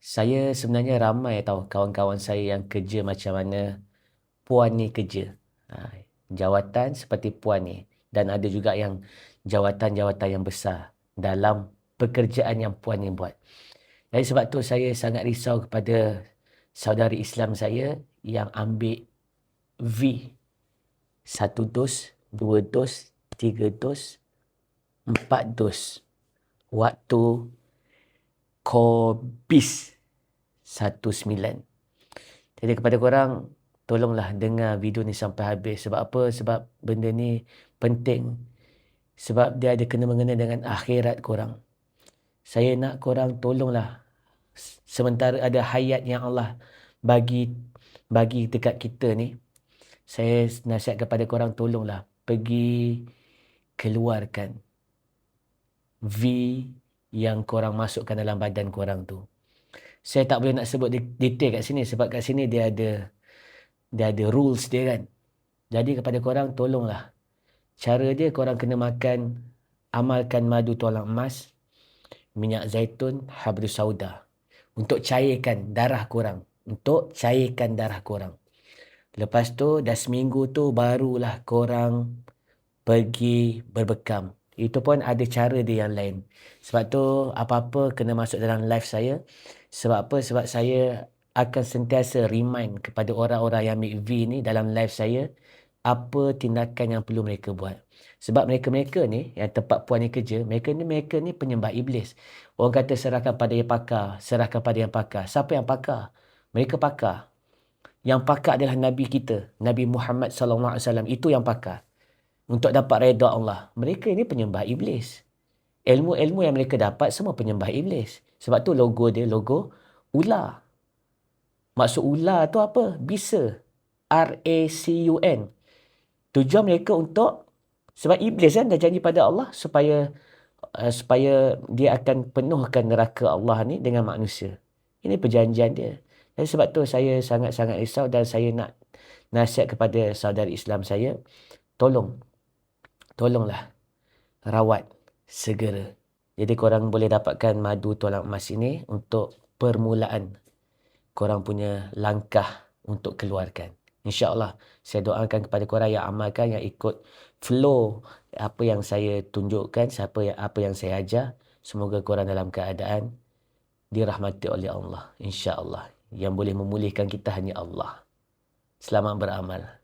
saya sebenarnya ramai tahu kawan-kawan saya yang kerja macam mana puan ni kerja. Ha, jawatan seperti puan ni. Dan ada juga yang jawatan-jawatan yang besar dalam pekerjaan yang puan ni buat. Jadi sebab tu saya sangat risau kepada saudari Islam saya yang ambil V. Satu dos, dua dos, tiga dos, empat dos. Waktu Kobis 19. Jadi kepada korang, tolonglah dengar video ni sampai habis. Sebab apa? Sebab benda ni penting. Sebab dia ada kena mengena dengan akhirat korang. Saya nak korang tolonglah. Sementara ada hayat yang Allah bagi bagi dekat kita ni. Saya nasihat kepada korang tolonglah. Pergi keluarkan V yang korang masukkan dalam badan korang tu. Saya tak boleh nak sebut detail kat sini sebab kat sini dia ada dia ada rules dia kan. Jadi kepada korang tolonglah. Cara dia korang kena makan amalkan madu tulang emas, minyak zaitun, habru sauda untuk cairkan darah korang, untuk cairkan darah korang. Lepas tu dah seminggu tu barulah korang pergi berbekam itu pun ada cara dia yang lain. Sebab tu apa-apa kena masuk dalam live saya. Sebab apa? Sebab saya akan sentiasa remind kepada orang-orang yang ambil V ni dalam live saya apa tindakan yang perlu mereka buat. Sebab mereka-mereka ni yang tempat puan ni kerja, mereka ni mereka ni penyembah iblis. Orang kata serahkan pada yang pakar, serahkan pada yang pakar. Siapa yang pakar? Mereka pakar. Yang pakar adalah Nabi kita, Nabi Muhammad sallallahu alaihi wasallam. Itu yang pakar untuk dapat reda Allah. Mereka ini penyembah iblis. Ilmu-ilmu yang mereka dapat semua penyembah iblis. Sebab tu logo dia logo ular. Maksud ular tu apa? Bisa. R-A-C-U-N. Tujuan mereka untuk sebab iblis kan dah janji pada Allah supaya uh, supaya dia akan penuhkan neraka Allah ni dengan manusia. Ini perjanjian dia. Dan sebab tu saya sangat-sangat risau dan saya nak nasihat kepada saudara Islam saya, tolong tolonglah rawat segera. Jadi korang boleh dapatkan madu tulang emas ini untuk permulaan korang punya langkah untuk keluarkan. InsyaAllah saya doakan kepada korang yang amalkan, yang ikut flow apa yang saya tunjukkan, siapa yang, apa yang saya ajar. Semoga korang dalam keadaan dirahmati oleh Allah. InsyaAllah. Yang boleh memulihkan kita hanya Allah. Selamat beramal.